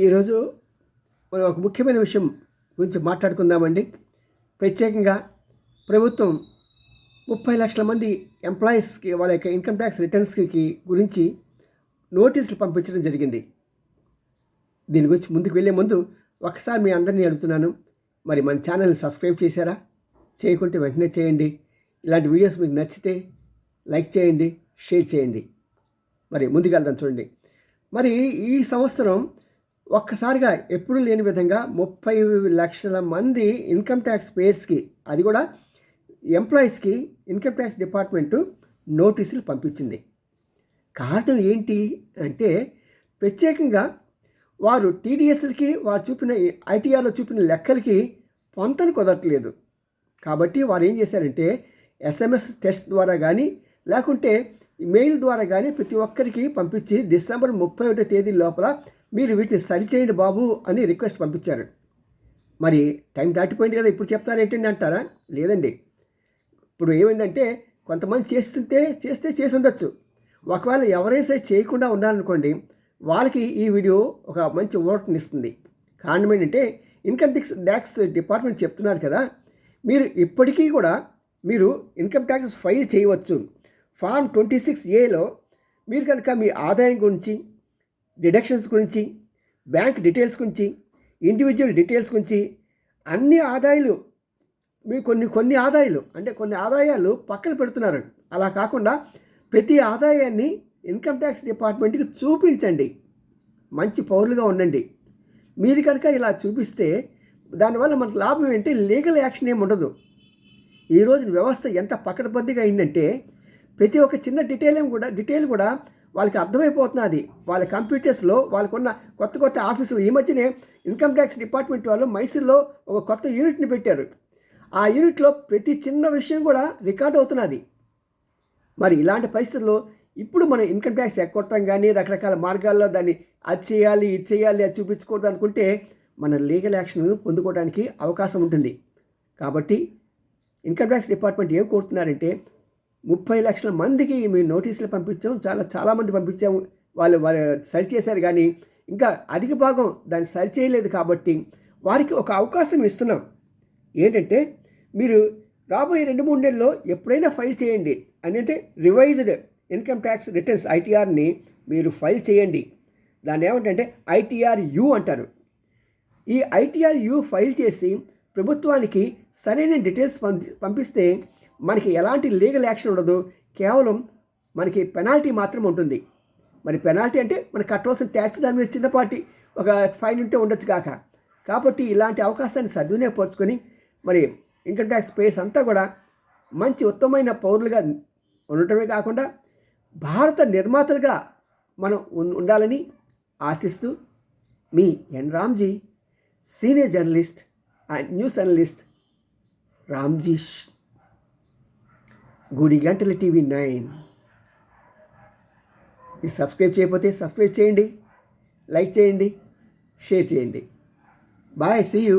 ఈరోజు మనం ఒక ముఖ్యమైన విషయం గురించి మాట్లాడుకుందామండి. ప్రత్యేకంగా ప్రభుత్వం ముప్పై లక్షల మంది ఎంప్లాయీస్కి వాళ్ళ యొక్క ఇన్కమ్ ట్యాక్స్ రిటర్న్స్కి గురించి నోటీసులు పంపించడం జరిగింది. దీని గురించి ముందుకు వెళ్ళే ముందు ఒకసారి మీ అందరినీ అడుగుతున్నాను. మరి మన ఛానల్ని సబ్స్క్రైబ్ చేశారా? చేయకుంటే వెంటనే చేయండి. ఇలాంటి వీడియోస్ మీకు నచ్చితే లైక్ చేయండి షేర్ చేయండి. మరి ముందుకెళ్దాం చూడండి. మరి ఈ సంవత్సరం ఒక్కసారిగా ఎప్పుడూ లేని విధంగా ముప్పై లక్షల మంది ఇన్కమ్ ట్యాక్స్ పేర్స్కి అది కూడా ఎంప్లాయీస్కి ఇన్కమ్ ట్యాక్స్ డిపార్ట్మెంటు నోటీసులు పంపించింది. కారణం ఏంటి అంటే ప్రత్యేకంగా వారు టీడీఎస్లకి వారు చూపిన ఐటీఆర్లో చూపిన లెక్కలకి పొంతను కుదరట్లేదు. కాబట్టి వారు ఏం చేశారంటే ఎస్ఎంఎస్ టెస్ట్ ద్వారా కానీ లేకుంటే మెయిల్ ద్వారా కానీ ప్రతి ఒక్కరికి పంపించి డిసెంబర్ ముప్పై ఒకటో తేదీ లోపల మీరు వీటిని సరిచేయండి బాబు అని రిక్వెస్ట్ పంపించారు. మరి టైం దాటిపోయింది కదా ఇప్పుడు చెప్తారేంటండి అంటారా? లేదండి. ఇప్పుడు ఏమైందంటే కొంతమంది చేస్తుంటే చేస్తే చేసి ఉండొచ్చు. ఒకవేళ ఎవరైనా సరే చేయకుండా ఉన్నారనుకోండి వాళ్ళకి ఈ వీడియో ఒక మంచి ఓటనిస్తుంది కారణం ఏంటంటే ఇన్కమ్ ట్యాక్స్ ట్యాక్స్ డిపార్ట్మెంట్ చెప్తున్నారు కదా మీరు ఇప్పటికీ కూడా మీరు ఇన్కమ్ ట్యాక్స్ ఫైల్ చేయవచ్చు. ఫామ్ ట్వంటీ సిక్స్ ఏలో మీరు కనుక మీ ఆదాయం గురించి డిడక్షన్స్ గురించి బ్యాంక్ డీటెయిల్స్ గురించి ఇండివిజువల్ డీటెయిల్స్ గురించి అన్ని ఆదాయాలు మీరు కొన్ని కొన్ని ఆదాయాలు అంటే కొన్ని ఆదాయాలు పక్కన పెడుతున్నారు. అలా కాకుండా ప్రతి ఆదాయాన్ని ఇన్కమ్ ట్యాక్స్ డిపార్ట్మెంట్కి చూపించండి. మంచి పౌరులుగా ఉండండి. మీరు కనుక ఇలా చూపిస్తే దానివల్ల మనకు లాభం ఏంటి? లీగల్ యాక్షన్ ఏమి ఉండదు. ఈరోజు వ్యవస్థ ఎంత పకడ్బందీగా అయిందంటే ప్రతి ఒక్క చిన్న డీటెయిల్ కూడా డీటెయిల్ కూడా వాళ్ళకి అర్థమైపోతున్నది వాళ్ళ కంప్యూటర్స్లో వాళ్ళకున్న కొత్త కొత్త ఆఫీసులు. ఈ మధ్యనే ఇన్కమ్ ట్యాక్స్ డిపార్ట్మెంట్ వాళ్ళు మైసూర్లో ఒక కొత్త యూనిట్ని పెట్టారు. ఆ యూనిట్లో ప్రతి చిన్న విషయం కూడా రికార్డ్ అవుతున్నది మరి ఇలాంటి పరిస్థితుల్లో ఇప్పుడు మనం ఇన్కమ్ ట్యాక్స్ ఎక్కొట్టడం కానీ రకరకాల మార్గాల్లో దాన్ని అది చేయాలి ఇది చేయాలి అది చూపించకూడదు అనుకుంటే మన లీగల్ యాక్షన్ పొందుకోవడానికి అవకాశం ఉంటుంది. కాబట్టి ఇన్కమ్ ట్యాక్స్ డిపార్ట్మెంట్ ఏం కోరుతున్నారంటే ముప్పై లక్షల మందికి మేము నోటీసులు పంపించాము చాలా చాలామంది పంపించాము. వాళ్ళు వాళ్ళు సరి చేశారు కానీ ఇంకా అధిక భాగం దాన్ని సరి చేయలేదు కాబట్టి వారికి ఒక అవకాశం ఇస్తున్నాం. ఏంటంటే మీరు రాబోయే రెండు మూడు నెలల్లో ఎప్పుడైనా ఫైల్ చేయండి. అని అంటే రివైజ్డ్ ఇన్కమ్ ట్యాక్స్ రిటర్న్స్ ఐటీఆర్ని మీరు ఫైల్ చేయండి. దాన్ని ఏమంటే ఐటీఆర్ యూ అంటారు. ఈ ఐటీఆర్ యూ ఫైల్ చేసి ప్రభుత్వానికి సరైన డీటెయిల్స్ పంపిస్తే మనకి ఎలాంటి లీగల్ యాక్షన్ ఉండదు. కేవలం మనకి పెనాల్టీ మాత్రం ఉంటుంది. మరి పెనాల్టీ అంటే మనకి కట్టవలసిన ట్యాక్స్ దాని మీద చిన్నపాటి ఒక ఫైన్ ఉంటే ఉండొచ్చు కాక. కాబట్టి ఇలాంటి అవకాశాన్ని సద్వినియోగపరుచుకొని మరి ఇన్కమ్ ట్యాక్స్ పేర్స్ అంతా కూడా మంచి ఉత్తమమైన పౌరులుగా ఉండటమే కాకుండా భారత నిర్మాతలుగా మనం ఉండాలని ఆశిస్తూ మీ N Ramji senior journalist and news analyst Ramji గుడి గంటల టీవీ నైన్. మీరు సబ్స్క్రైబ్ చేయకపోతే సబ్స్క్రైబ్ చేయండి లైక్ చేయండి షేర్ చేయండి. Bye see you